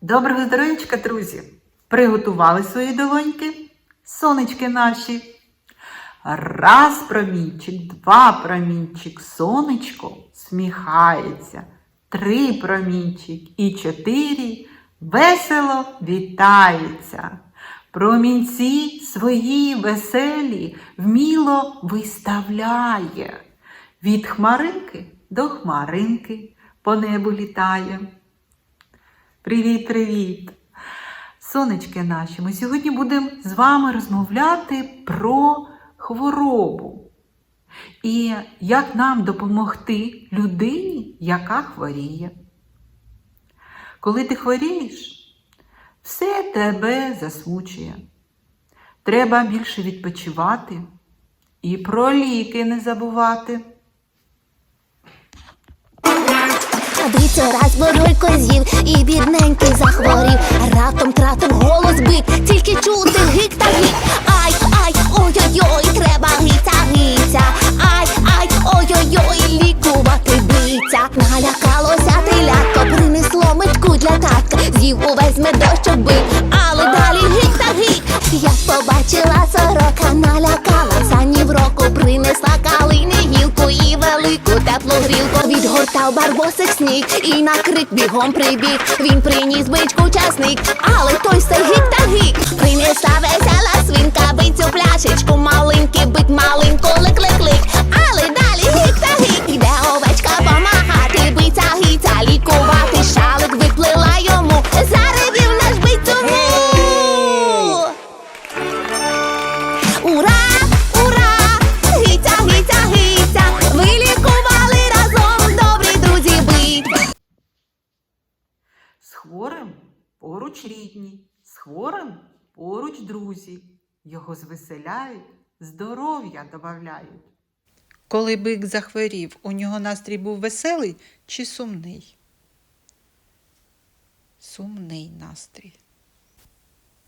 Доброго здоров'ячка, друзі! Приготували свої долоньки, сонечки наші. Раз промінчик, два промінчик, сонечко сміхається. Три промінчик і чотири весело вітається. Промінці свої веселі вміло виставляє. Від хмаринки до хмаринки по небу літає. Привіт, привіт! Сонечки наші, ми сьогодні будемо з вами розмовляти про хворобу. І як нам допомогти людині, яка хворіє. Коли ти хворієш, все тебе засмучує. Треба більше відпочивати і про ліки не забувати. Дивіться, раз бурулько з'їв і бідненький захворів. Раптом тратив голос бик, тільки чути гик та гік. Ай, ай, ой-ой-ой, треба гиця, гиця. Ай, ай, ой-ой-ой, лікувати биця. Налякалося теплу грілку. Відгортав барбосик сніг і на крик бігом прибіг. Він приніс бичку часник, але той все гік та гік. Принесла весела свинка, бицю пляшечку, маленький бик, маленько лик-лик-лик. Але далі поруч рідні, з хворим поруч друзі. Його звеселяють, здоров'я додають. Коли бик захворів, у нього настрій був веселий чи сумний? Сумний настрій.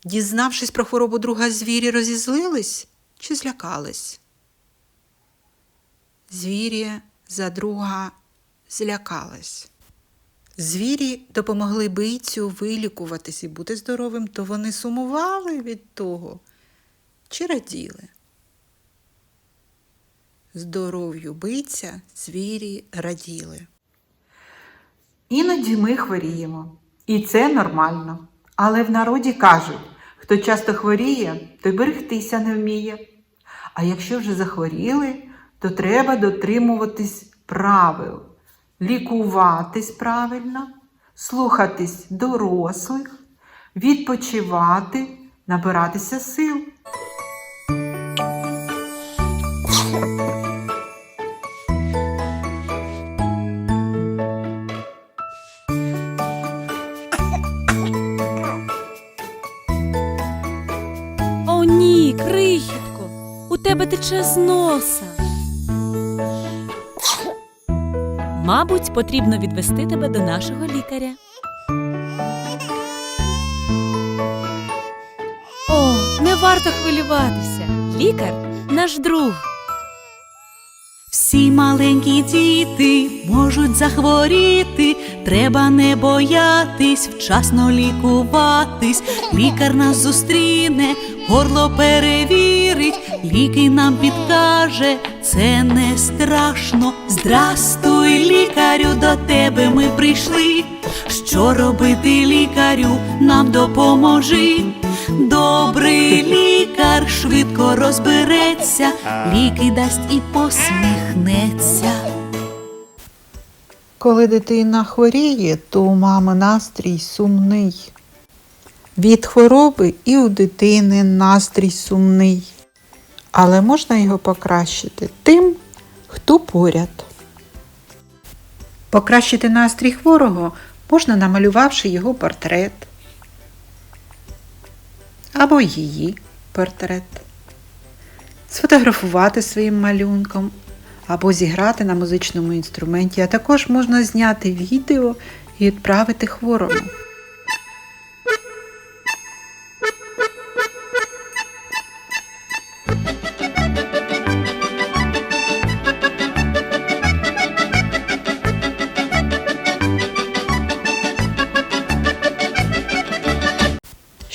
Дізнавшись про хворобу друга звірі, розізлились чи злякались? Звірі за друга злякались. Звірі допомогли бийцю вилікуватись і бути здоровим, то вони сумували від того чи раділи. Здоров'ю бийця звірі раділи. Іноді ми хворіємо, і це нормально. Але в народі кажуть, хто часто хворіє, той берегтися не вміє. А якщо вже захворіли, то треба дотримуватись правил, лікуватись правильно, слухатись дорослих, відпочивати, набиратися сил. О, ні, крихітко, у тебе тече з носа. Мабуть, потрібно відвести тебе до нашого лікаря. О, не варто хвилюватися. Лікар наш друг. Всі маленькі діти можуть захворіти, треба не боятись, вчасно лікуватись. Лікар нас зустріне, горло перевірить, ліки нам підкаже, це не страшно. Здрастуй, лікарю, до тебе ми прийшли. Що робити лікарю, нам допоможи. Добрий лікар швидко розбереться, ліки дасть і посміхнеться. Коли дитина хворіє, то у мами настрій сумний. Від хвороби і у дитини настрій сумний. але можна його покращити тим, хто поряд. Покращити настрій хворого можна намалювавши його портрет або її портрет, сфотографувати своїм малюнком або зіграти на музичному інструменті, а також можна зняти відео і відправити хворому.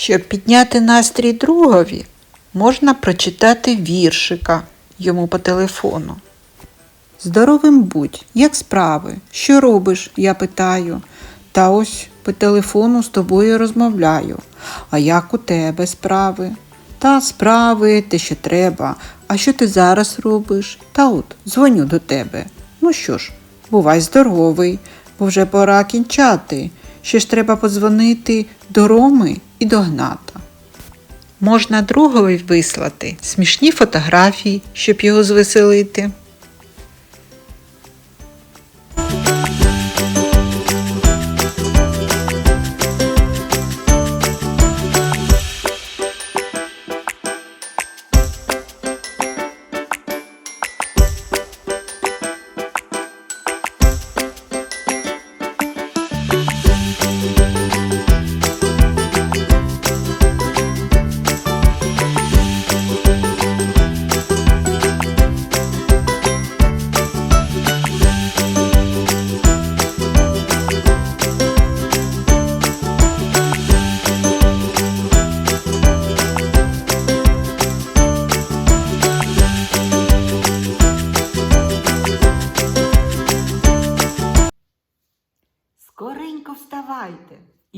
Щоб підняти настрій другові, можна прочитати віршика йому по телефону. Здоровим будь, як справи? Що робиш? я питаю. Та ось по телефону з тобою розмовляю. А як у тебе справи? Та справи, те, що треба. А що ти зараз робиш? Та от, дзвоню до тебе. Ну що ж, бувай здоровий, бо вже пора кінчати. Ще ж треба подзвонити до Роми і догната. Можна другові вислати смішні фотографії, щоб його звеселити.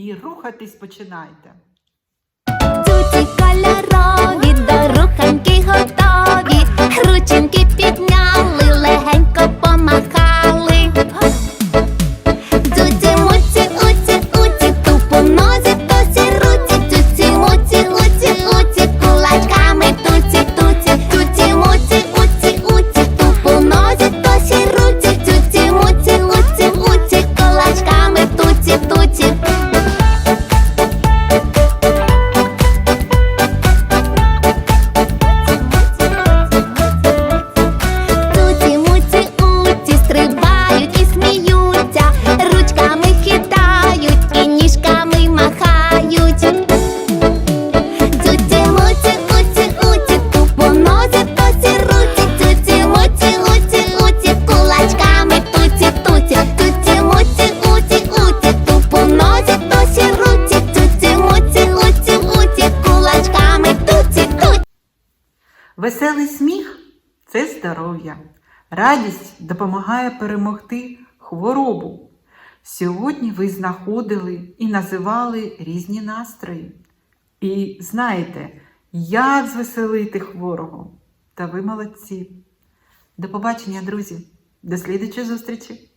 І рухатись починайте. Туті кольорові, до руханьки Веселий сміх це здоров'я. Радість допомагає перемогти хворобу. Сьогодні ви знаходили і називали різні настрої. І знаєте, як звеселити хворого. Та ви молодці. До побачення, друзі. До слідчої зустрічі!